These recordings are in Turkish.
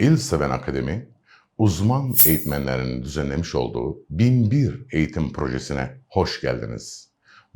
İl Seven Akademi, uzman eğitmenlerin düzenlemiş olduğu 1001 eğitim projesine hoş geldiniz.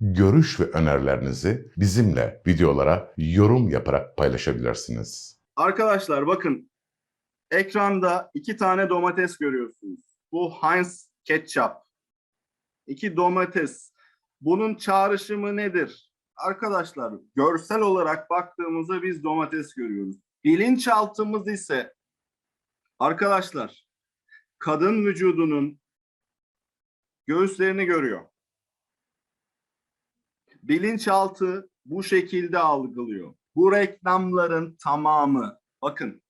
görüş ve önerilerinizi bizimle videolara yorum yaparak paylaşabilirsiniz. Arkadaşlar bakın ekranda iki tane domates görüyorsunuz. Bu Heinz ketçap. İki domates. Bunun çağrışımı nedir? Arkadaşlar görsel olarak baktığımızda biz domates görüyoruz. Bilinçaltımız ise arkadaşlar kadın vücudunun göğüslerini görüyor. Bilinçaltı bu şekilde algılıyor. Bu reklamların tamamı bakın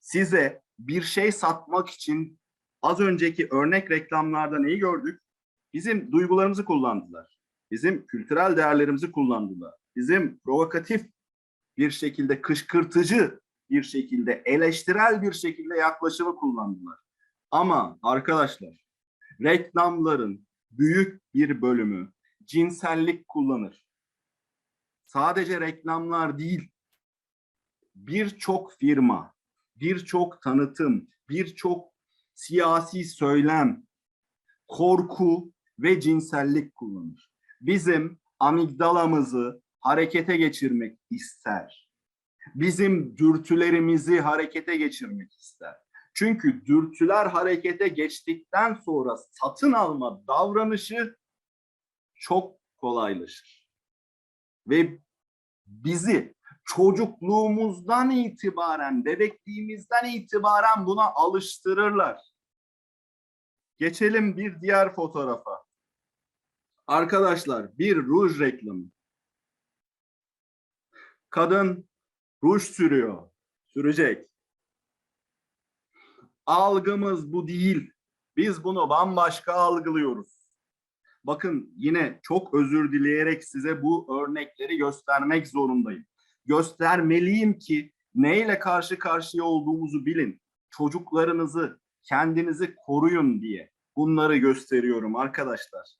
size bir şey satmak için az önceki örnek reklamlarda neyi gördük? Bizim duygularımızı kullandılar. Bizim kültürel değerlerimizi kullandılar. Bizim provokatif bir şekilde kışkırtıcı bir şekilde eleştirel bir şekilde yaklaşımı kullandılar. Ama arkadaşlar reklamların büyük bir bölümü cinsellik kullanır. Sadece reklamlar değil, birçok firma, birçok tanıtım, birçok siyasi söylem, korku ve cinsellik kullanır. Bizim amigdalamızı harekete geçirmek ister. Bizim dürtülerimizi harekete geçirmek ister. Çünkü dürtüler harekete geçtikten sonra satın alma davranışı çok kolaylaşır. Ve bizi çocukluğumuzdan itibaren, bebekliğimizden itibaren buna alıştırırlar. Geçelim bir diğer fotoğrafa. Arkadaşlar bir ruj reklamı. Kadın ruj sürüyor, sürecek. Algımız bu değil. Biz bunu bambaşka algılıyoruz. Bakın yine çok özür dileyerek size bu örnekleri göstermek zorundayım. Göstermeliyim ki neyle karşı karşıya olduğumuzu bilin. Çocuklarınızı, kendinizi koruyun diye bunları gösteriyorum arkadaşlar.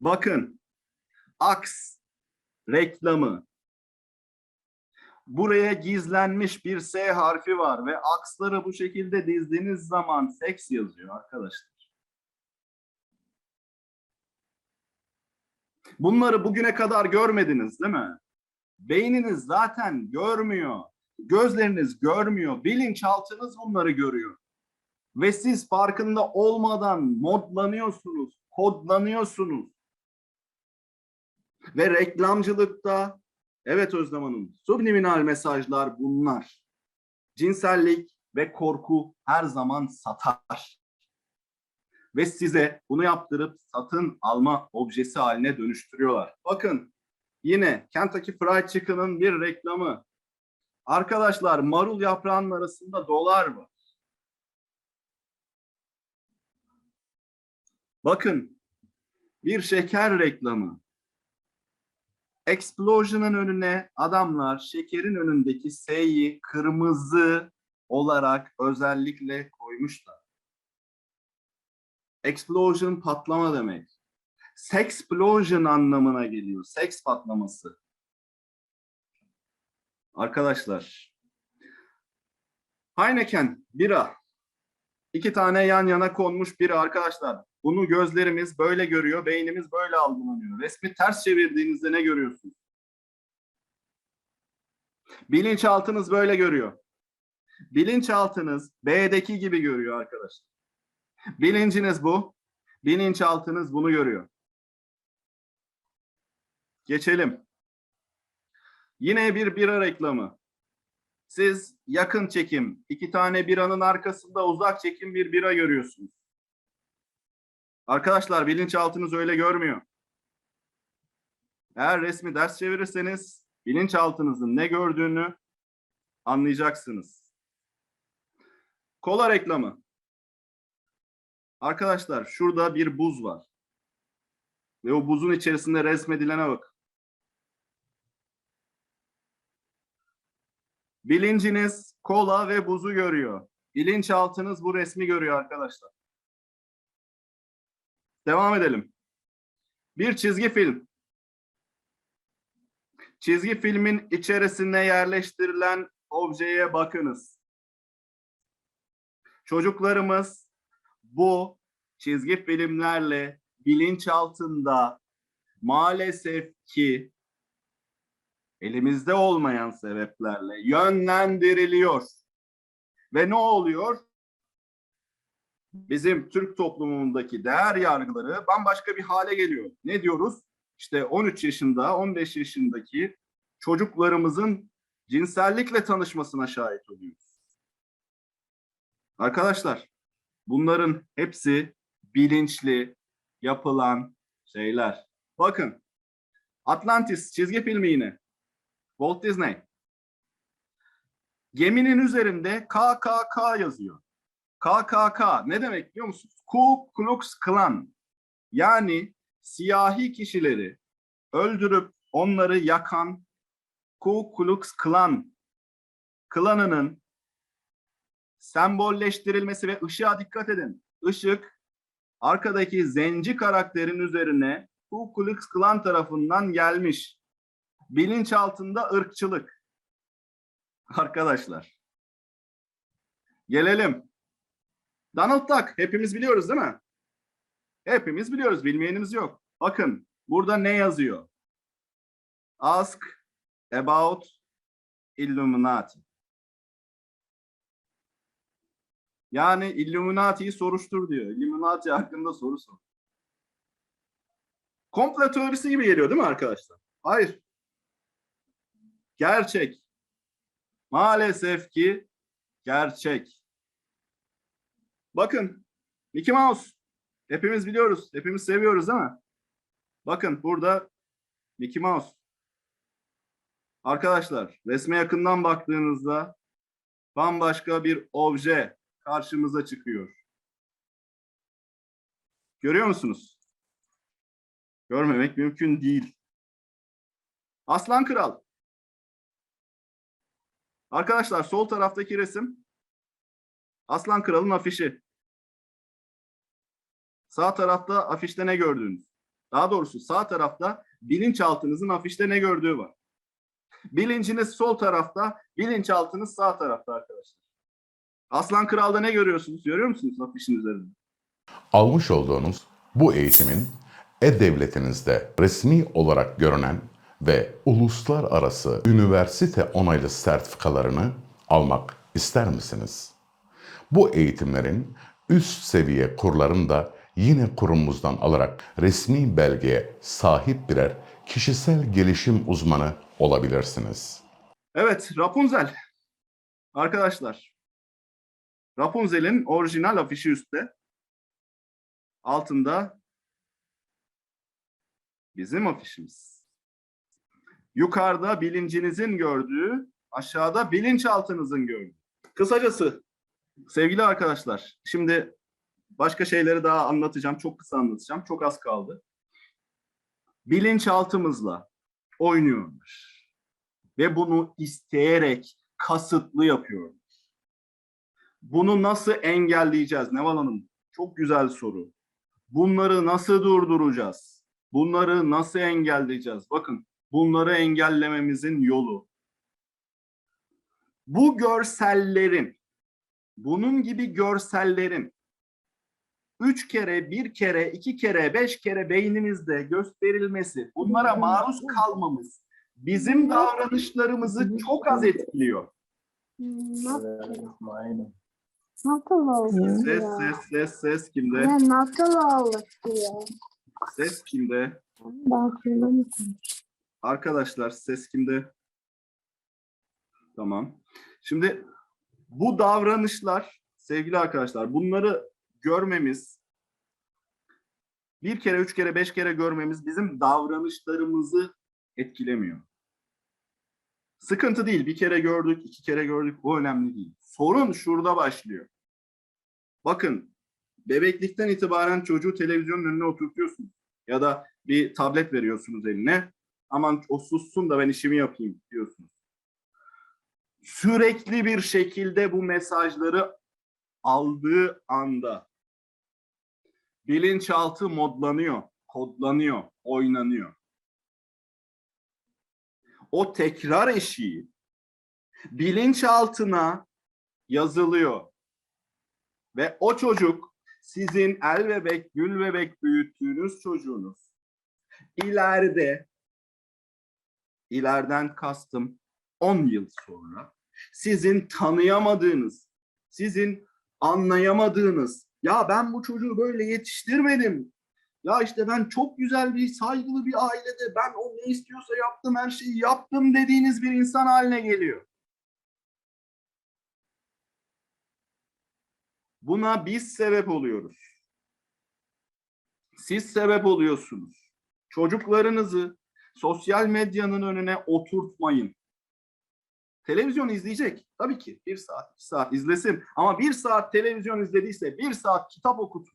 Bakın aks reklamı. Buraya gizlenmiş bir S harfi var ve aksları bu şekilde dizdiğiniz zaman seks yazıyor arkadaşlar. Bunları bugüne kadar görmediniz değil mi? Beyniniz zaten görmüyor. Gözleriniz görmüyor. Bilinçaltınız bunları görüyor. Ve siz farkında olmadan modlanıyorsunuz, kodlanıyorsunuz. Ve reklamcılıkta, evet Özlem Hanım, subliminal mesajlar bunlar. Cinsellik ve korku her zaman satar ve size bunu yaptırıp satın alma objesi haline dönüştürüyorlar. Bakın yine Kentucky Fried Chicken'ın bir reklamı. Arkadaşlar marul yaprağının arasında dolar var. Bakın bir şeker reklamı. Explosion'ın önüne adamlar şekerin önündeki S'yi kırmızı olarak özellikle koymuşlar. Explosion patlama demek. Sexplosion anlamına geliyor. Seks patlaması. Arkadaşlar. Heineken bira. İki tane yan yana konmuş biri arkadaşlar. Bunu gözlerimiz böyle görüyor, beynimiz böyle algılanıyor. Resmi ters çevirdiğinizde ne görüyorsunuz? Bilinçaltınız böyle görüyor. Bilinçaltınız B'deki gibi görüyor arkadaşlar. Bilinciniz bu. Bilinçaltınız bunu görüyor. Geçelim. Yine bir bira reklamı. Siz yakın çekim, iki tane biranın arkasında uzak çekim bir bira görüyorsunuz. Arkadaşlar bilinçaltınız öyle görmüyor. Eğer resmi ders çevirirseniz bilinçaltınızın ne gördüğünü anlayacaksınız. Kola reklamı. Arkadaşlar şurada bir buz var. Ve o buzun içerisinde resmedilene bak. Bilinciniz kola ve buzu görüyor. Bilinçaltınız bu resmi görüyor arkadaşlar. Devam edelim. Bir çizgi film. Çizgi filmin içerisine yerleştirilen objeye bakınız. Çocuklarımız bu çizgi filmlerle bilinç altında maalesef ki elimizde olmayan sebeplerle yönlendiriliyor. Ve ne oluyor? Bizim Türk toplumundaki değer yargıları bambaşka bir hale geliyor. Ne diyoruz? İşte 13 yaşında, 15 yaşındaki çocuklarımızın cinsellikle tanışmasına şahit oluyoruz. Arkadaşlar, bunların hepsi bilinçli yapılan şeyler. Bakın, Atlantis çizgi filmi yine. Walt Disney. Geminin üzerinde KKK yazıyor. KKK ne demek biliyor musunuz? Ku Klux Klan. Yani siyahi kişileri öldürüp onları yakan Ku Klux Klan klanının sembolleştirilmesi ve ışığa dikkat edin. Işık arkadaki zenci karakterin üzerine Ku Klux Klan tarafından gelmiş. Bilinç altında ırkçılık. Arkadaşlar. Gelelim. Donald Duck hepimiz biliyoruz değil mi? Hepimiz biliyoruz. Bilmeyenimiz yok. Bakın burada ne yazıyor? Ask about Illuminati. Yani Illuminati'yi soruştur diyor. Illuminati hakkında soru sor. Komplo teorisi gibi geliyor değil mi arkadaşlar? Hayır. Gerçek. Maalesef ki gerçek. Bakın Mickey Mouse. Hepimiz biliyoruz. Hepimiz seviyoruz değil mi? Bakın burada Mickey Mouse. Arkadaşlar resme yakından baktığınızda bambaşka bir obje karşımıza çıkıyor. Görüyor musunuz? Görmemek mümkün değil. Aslan Kral. Arkadaşlar sol taraftaki resim Aslan Kral'ın afişi. Sağ tarafta afişte ne gördüğünüz. Daha doğrusu sağ tarafta bilinçaltınızın afişte ne gördüğü var. Bilinciniz sol tarafta, bilinçaltınız sağ tarafta arkadaşlar. Aslan Kral'da ne görüyorsunuz? Görüyor musunuz afişin üzerinde? Almış olduğunuz bu eğitimin e-devletinizde resmi olarak görünen ve uluslararası üniversite onaylı sertifikalarını almak ister misiniz? Bu eğitimlerin üst seviye kurlarını da yine kurumumuzdan alarak resmi belgeye sahip birer kişisel gelişim uzmanı olabilirsiniz. Evet, Rapunzel. Arkadaşlar, Rapunzel'in orijinal afişi üstte. Altında bizim afişimiz. Yukarıda bilincinizin gördüğü, aşağıda bilinçaltınızın gördüğü. Kısacası sevgili arkadaşlar, şimdi başka şeyleri daha anlatacağım. Çok kısa anlatacağım. Çok az kaldı. Bilinçaltımızla oynuyorlar. Ve bunu isteyerek, kasıtlı yapıyorlar. Bunu nasıl engelleyeceğiz Neval Hanım? Çok güzel soru. Bunları nasıl durduracağız? Bunları nasıl engelleyeceğiz? Bakın bunları engellememizin yolu. Bu görsellerin, bunun gibi görsellerin üç kere, bir kere, iki kere, beş kere beynimizde gösterilmesi, bunlara maruz kalmamız bizim davranışlarımızı çok az etkiliyor. Nasıl? Aynen. Nasıl oldu Ses, ya? ses, ses, ses kimde? Ya nasıl oldu ya? Ses kimde? Ben söylemişim. Arkadaşlar ses kimde? Tamam. Şimdi bu davranışlar sevgili arkadaşlar bunları görmemiz bir kere, üç kere, beş kere görmemiz bizim davranışlarımızı etkilemiyor. Sıkıntı değil. Bir kere gördük, iki kere gördük. Bu önemli değil. Sorun şurada başlıyor. Bakın bebeklikten itibaren çocuğu televizyonun önüne oturtuyorsunuz. Ya da bir tablet veriyorsunuz eline. Aman o sussun da ben işimi yapayım diyorsunuz. Sürekli bir şekilde bu mesajları aldığı anda bilinçaltı modlanıyor, kodlanıyor, oynanıyor. O tekrar eşiği bilinçaltına yazılıyor. Ve o çocuk sizin el bebek, gül bebek büyüttüğünüz çocuğunuz ileride ileriden kastım 10 yıl sonra sizin tanıyamadığınız, sizin anlayamadığınız ya ben bu çocuğu böyle yetiştirmedim. Ya işte ben çok güzel bir saygılı bir ailede ben o ne istiyorsa yaptım her şeyi yaptım dediğiniz bir insan haline geliyor. Buna biz sebep oluyoruz. Siz sebep oluyorsunuz. Çocuklarınızı sosyal medyanın önüne oturtmayın. Televizyon izleyecek. Tabii ki bir saat, iki saat izlesin. Ama bir saat televizyon izlediyse bir saat kitap okutun.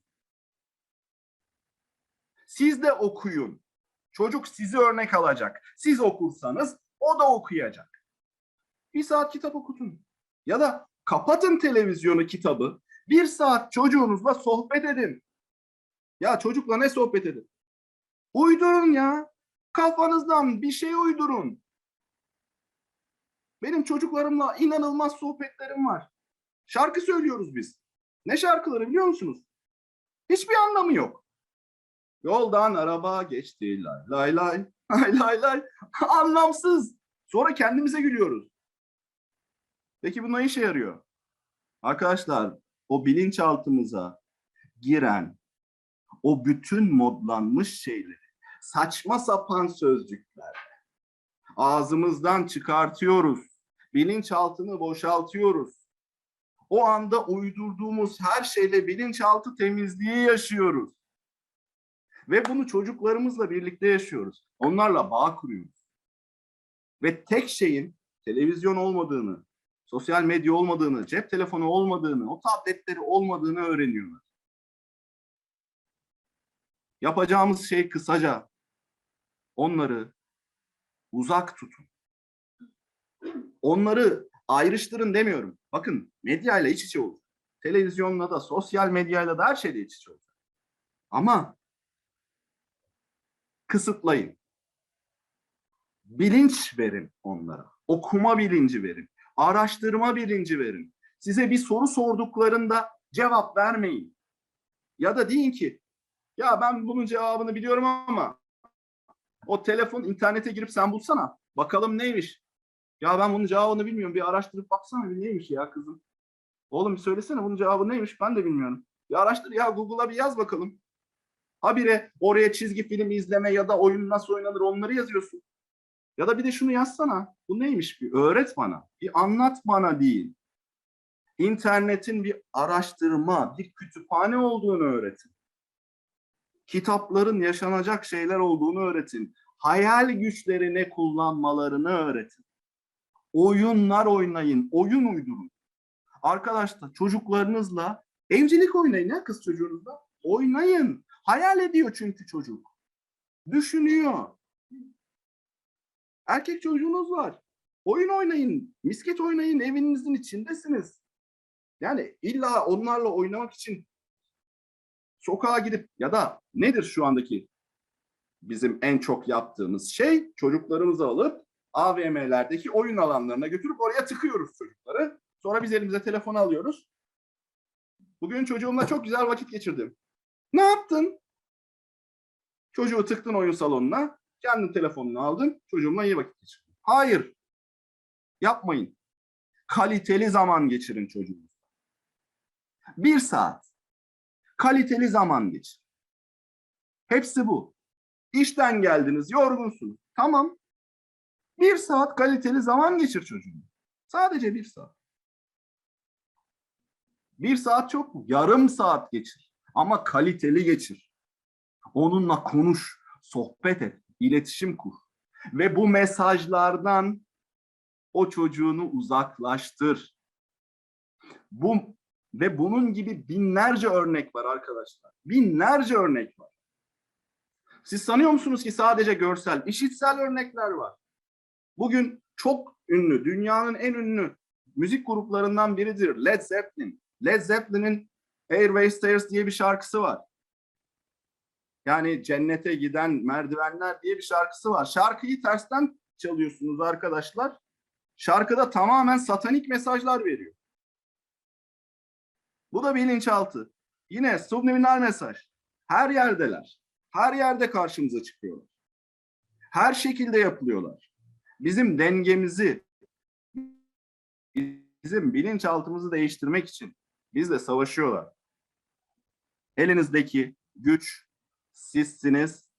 Siz de okuyun. Çocuk sizi örnek alacak. Siz okursanız o da okuyacak. Bir saat kitap okutun. Ya da kapatın televizyonu kitabı. Bir saat çocuğunuzla sohbet edin. Ya çocukla ne sohbet edin? Uydurun ya. Kafanızdan bir şey uydurun. Benim çocuklarımla inanılmaz sohbetlerim var. Şarkı söylüyoruz biz. Ne şarkıları biliyor musunuz? Hiçbir anlamı yok. Yoldan araba geçti lay lay lay lay lay lay. Anlamsız. Sonra kendimize gülüyoruz. Peki bu ne işe yarıyor? Arkadaşlar o bilinçaltımıza giren o bütün modlanmış şeyleri saçma sapan sözcükler ağzımızdan çıkartıyoruz. Bilinçaltını boşaltıyoruz. O anda uydurduğumuz her şeyle bilinçaltı temizliği yaşıyoruz. Ve bunu çocuklarımızla birlikte yaşıyoruz. Onlarla bağ kuruyoruz. Ve tek şeyin televizyon olmadığını, sosyal medya olmadığını, cep telefonu olmadığını, o tabletleri olmadığını öğreniyorlar. Yapacağımız şey kısaca onları uzak tutun. Onları ayrıştırın demiyorum. Bakın medyayla iç içe olun. Televizyonla da, sosyal medyayla da her şeyle iç içe olun. Ama kısıtlayın. Bilinç verin onlara. Okuma bilinci verin. Araştırma bilinci verin. Size bir soru sorduklarında cevap vermeyin. Ya da deyin ki ya ben bunun cevabını biliyorum ama o telefon internete girip sen bulsana. Bakalım neymiş. Ya ben bunun cevabını bilmiyorum. Bir araştırıp baksana bir neymiş ya kızım. Oğlum bir söylesene bunun cevabı neymiş ben de bilmiyorum. Bir araştır ya Google'a bir yaz bakalım. Habire oraya çizgi film izleme ya da oyun nasıl oynanır onları yazıyorsun. Ya da bir de şunu yazsana. Bu neymiş bir öğret bana. Bir anlat bana değil. İnternetin bir araştırma, bir kütüphane olduğunu öğretin. Kitapların yaşanacak şeyler olduğunu öğretin. Hayal güçlerini kullanmalarını öğretin. Oyunlar oynayın, oyun uydurun. Arkadaşlar çocuklarınızla evcilik oynayın ya kız çocuğunuzla. Oynayın. Hayal ediyor çünkü çocuk. Düşünüyor. Erkek çocuğunuz var. Oyun oynayın, misket oynayın, evinizin içindesiniz. Yani illa onlarla oynamak için sokağa gidip ya da nedir şu andaki bizim en çok yaptığımız şey çocuklarımızı alıp AVM'lerdeki oyun alanlarına götürüp oraya tıkıyoruz çocukları. Sonra biz elimize telefonu alıyoruz. Bugün çocuğumla çok güzel vakit geçirdim. Ne yaptın? Çocuğu tıktın oyun salonuna, kendin telefonunu aldın, çocuğumla iyi vakit geçirdin. Hayır. Yapmayın. Kaliteli zaman geçirin çocuğunuzla. Bir saat. Kaliteli zaman geçirin. Hepsi bu. İşten geldiniz, yorgunsunuz. Tamam. Bir saat kaliteli zaman geçir çocuğun. Sadece bir saat. Bir saat çok mu? Yarım saat geçir. Ama kaliteli geçir. Onunla konuş, sohbet et, iletişim kur. Ve bu mesajlardan o çocuğunu uzaklaştır. Bu Ve bunun gibi binlerce örnek var arkadaşlar. Binlerce örnek var. Siz sanıyor musunuz ki sadece görsel, işitsel örnekler var? Bugün çok ünlü, dünyanın en ünlü müzik gruplarından biridir Led Zeppelin. Led Zeppelin'in Airway Stairs diye bir şarkısı var. Yani cennete giden merdivenler diye bir şarkısı var. Şarkıyı tersten çalıyorsunuz arkadaşlar. Şarkıda tamamen satanik mesajlar veriyor. Bu da bilinçaltı. Yine subliminal mesaj. Her yerdeler. Her yerde karşımıza çıkıyorlar. Her şekilde yapılıyorlar. Bizim dengemizi, bizim bilinçaltımızı değiştirmek için bizle savaşıyorlar. Elinizdeki güç sizsiniz.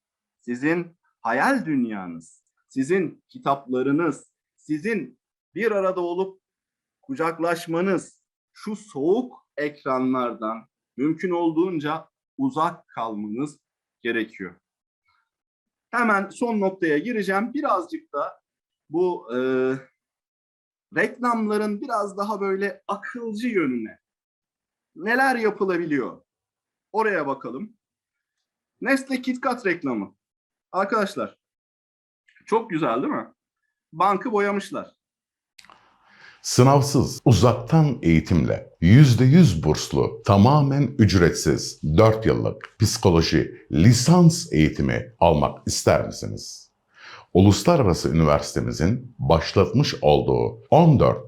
Sizin hayal dünyanız, sizin kitaplarınız, sizin bir arada olup kucaklaşmanız, şu soğuk ekranlardan mümkün olduğunca uzak kalmanız gerekiyor. Hemen son noktaya gireceğim. Birazcık da bu e, reklamların biraz daha böyle akılcı yönüne neler yapılabiliyor? Oraya bakalım. Nestle KitKat reklamı. Arkadaşlar çok güzel değil mi? Bankı boyamışlar. Sınavsız, uzaktan eğitimle, %100 burslu, tamamen ücretsiz 4 yıllık psikoloji lisans eğitimi almak ister misiniz? Uluslararası Üniversitemizin başlatmış olduğu 14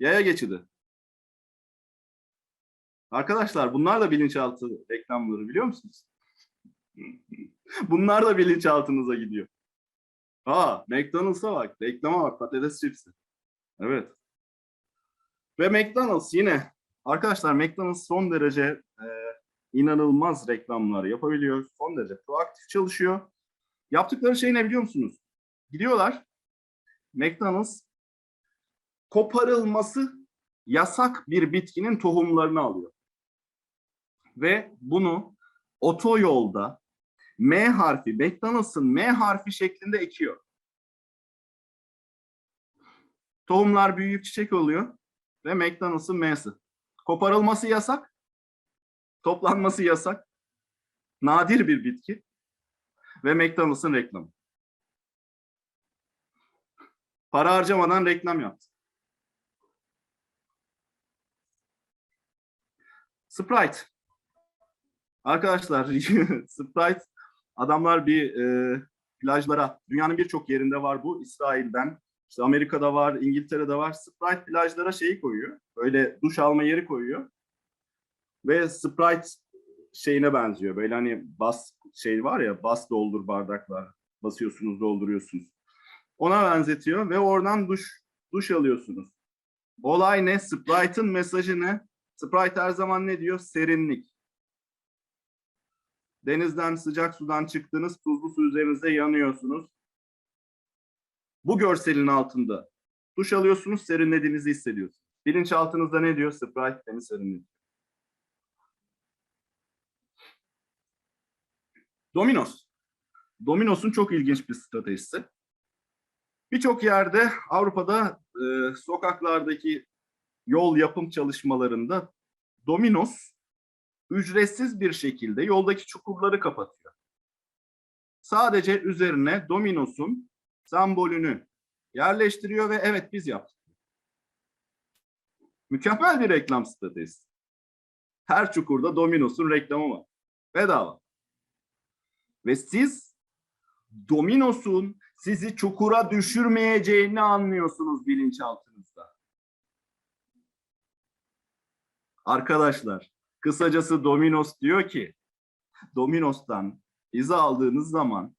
Yaya geçidi. Arkadaşlar bunlar da bilinçaltı reklamları biliyor musunuz? bunlar da bilinçaltınıza gidiyor. Aa, McDonald's'a bak. Reklama bak. Patates çipsi. Evet. Ve McDonald's yine. Arkadaşlar McDonald's son derece e, inanılmaz reklamlar yapabiliyor. Son derece proaktif çalışıyor. Yaptıkları şey ne biliyor musunuz? Gidiyorlar. McDonald's koparılması yasak bir bitkinin tohumlarını alıyor. Ve bunu otoyolda M harfi, McDonald's'ın M harfi şeklinde ekiyor. Tohumlar büyüyüp çiçek oluyor ve McDonald's'ın M'si. Koparılması yasak, toplanması yasak. Nadir bir bitki ve McDonald's'ın reklamı. Para harcamadan reklam yaptı. Sprite. Arkadaşlar Sprite adamlar bir e, plajlara dünyanın birçok yerinde var bu İsrail'den işte Amerika'da var İngiltere'de var Sprite plajlara şeyi koyuyor böyle duş alma yeri koyuyor ve Sprite şeyine benziyor böyle hani bas şey var ya bas doldur bardaklar basıyorsunuz dolduruyorsunuz ona benzetiyor ve oradan duş duş alıyorsunuz. Olay ne? Sprite'ın mesajı ne? Sprite her zaman ne diyor? Serinlik. Denizden sıcak sudan çıktınız, tuzlu su üzerinizde yanıyorsunuz. Bu görselin altında duş alıyorsunuz, serinlediğinizi hissediyorsunuz. Bilinçaltınızda ne diyor? Sprite beni serinletiyor. Dominos. Dominos'un çok ilginç bir stratejisi. Birçok yerde Avrupa'da e, sokaklardaki yol yapım çalışmalarında Dominos ücretsiz bir şekilde yoldaki çukurları kapatıyor. Sadece üzerine Dominos'un sembolünü yerleştiriyor ve evet biz yaptık. Mükemmel bir reklam stratejisi. Her çukurda Dominos'un reklamı var. Bedava. Ve siz Dominos'un sizi çukura düşürmeyeceğini anlıyorsunuz bilinçaltınızda. Arkadaşlar, kısacası Dominos diyor ki, Dominos'tan izi aldığınız zaman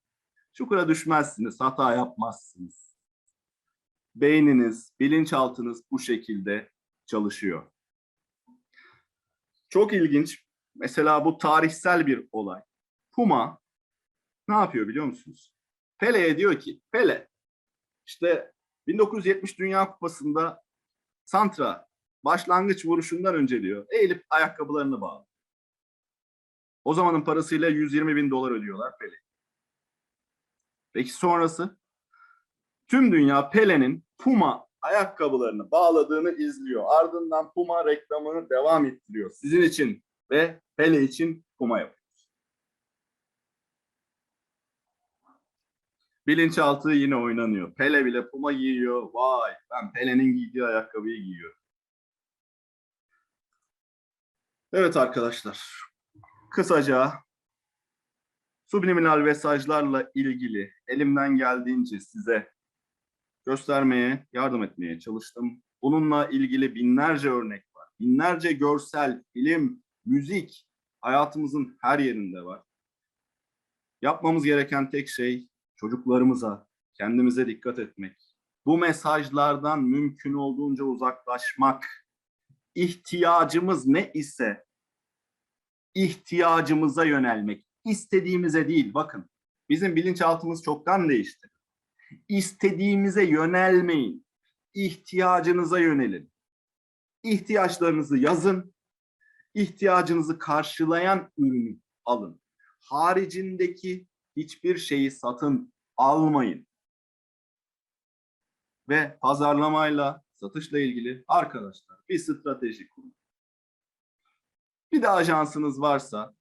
çukura düşmezsiniz, hata yapmazsınız. Beyniniz, bilinçaltınız bu şekilde çalışıyor. Çok ilginç. Mesela bu tarihsel bir olay. Puma ne yapıyor biliyor musunuz? Pele'ye diyor ki, Pele işte 1970 Dünya Kupası'nda Santra başlangıç vuruşundan önce diyor eğilip ayakkabılarını bağlı. O zamanın parasıyla 120 bin dolar ödüyorlar Pele. Peki sonrası? Tüm dünya Pele'nin Puma ayakkabılarını bağladığını izliyor. Ardından Puma reklamını devam ettiriyor. Sizin için ve Pele için Puma yapıyor. Bilinçaltı yine oynanıyor. Pele bile Puma giyiyor. Vay ben Pele'nin giydiği ayakkabıyı giyiyorum. Evet arkadaşlar. Kısaca subliminal mesajlarla ilgili elimden geldiğince size göstermeye, yardım etmeye çalıştım. Bununla ilgili binlerce örnek var. Binlerce görsel, film, müzik hayatımızın her yerinde var. Yapmamız gereken tek şey çocuklarımıza, kendimize dikkat etmek. Bu mesajlardan mümkün olduğunca uzaklaşmak. İhtiyacımız ne ise ihtiyacımıza yönelmek. İstediğimize değil. Bakın bizim bilinçaltımız çoktan değişti. İstediğimize yönelmeyin. İhtiyacınıza yönelin. İhtiyaçlarınızı yazın. İhtiyacınızı karşılayan ürünü alın. Haricindeki hiçbir şeyi satın almayın. Ve pazarlamayla, satışla ilgili arkadaşlar bir strateji kurun. Bir de ajansınız varsa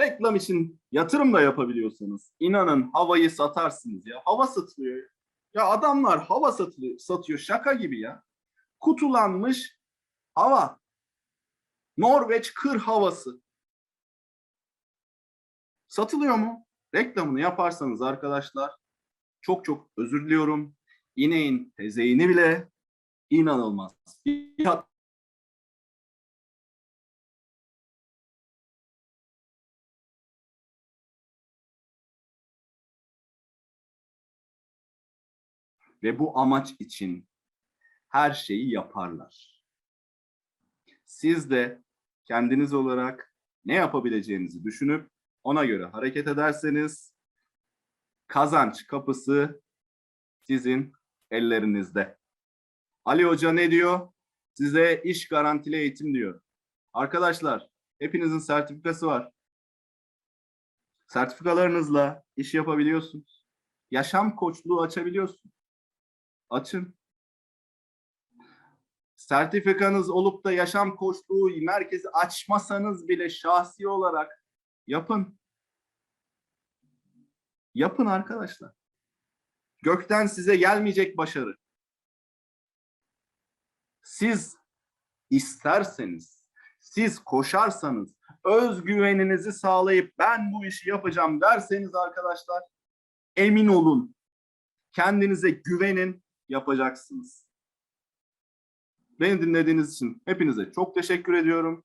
reklam için yatırım da yapabiliyorsanız inanın havayı satarsınız ya. Hava satılıyor. Ya adamlar hava satılıyor, satıyor şaka gibi ya. Kutulanmış hava. Norveç kır havası. Satılıyor mu? Reklamını yaparsanız arkadaşlar çok çok özür diliyorum. İneğin tezeyini bile inanılmaz. fiyat ve bu amaç için her şeyi yaparlar. Siz de kendiniz olarak ne yapabileceğinizi düşünüp ona göre hareket ederseniz kazanç kapısı sizin ellerinizde. Ali Hoca ne diyor? Size iş garantili eğitim diyor. Arkadaşlar hepinizin sertifikası var. Sertifikalarınızla iş yapabiliyorsunuz. Yaşam koçluğu açabiliyorsunuz. Açın. Sertifikanız olup da yaşam koçluğu merkezi açmasanız bile şahsi olarak yapın. Yapın arkadaşlar. Gökten size gelmeyecek başarı. Siz isterseniz, siz koşarsanız, özgüveninizi sağlayıp ben bu işi yapacağım derseniz arkadaşlar emin olun. Kendinize güvenin, yapacaksınız. Beni dinlediğiniz için hepinize çok teşekkür ediyorum.